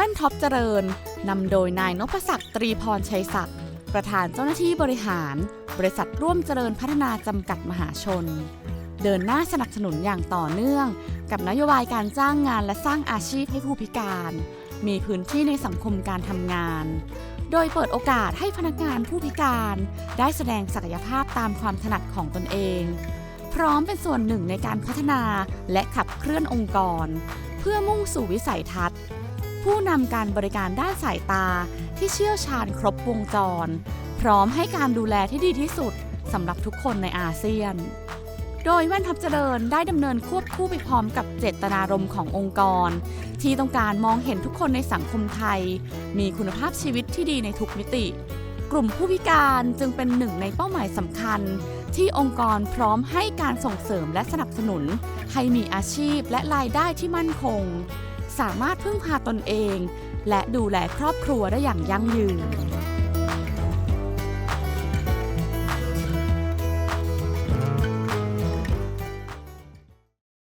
ว่นท็อปเจริญนำโดยนายนพศักดิ์ตรีพรชัยศักดิ์ประธานเจ้าหน้าที่บริหาร บริษัทร่วมเจริญพัฒนาจำกัดมหาชน เดินหน้าสนับสนุนอย่างต่อเนื่อง กับนโยบายการจ้างงานและสร้างอาชีพให้ผู้พิการ มีพื้นที่ในสังคมการทำงาน โดยเปิดโอกาสให้พนักงานผู้พิการ ได้แสดงศักยภาพตามความถนัดของตนเอง พร้อมเป็นส่วนหนึ่งในการพัฒนาและขับเคลื่อนองค์กร เพื่อมุ่งสู่วิสัยทัศน์ ผู้นำการบริการด้านสายตาที่เชี่ยวชาญครบวงจร พร้อมให้การดูแลที่ดีที่สุดสำหรับทุกคนในอาเซียน โดยแว่นทับเจริญได้ดำเนินควบคู่ไปพร้อมกับเจตนารมณ์ขององค์กร ที่ต้องการมองเห็นทุกคนในสังคมไทย มีคุณภาพชีวิตที่ดีในทุกมิติ กลุ่มผู้พิการจึงเป็นหนึ่งในเป้าหมายสำคัญ ที่องค์กรพร้อมให้การส่งเสริมและสนับสนุน ให้มีอาชีพและรายได้ที่มั่นคง สามารถพึ่งพาตนเอง และดูแลครอบครัวได้อย่างยั่งยืน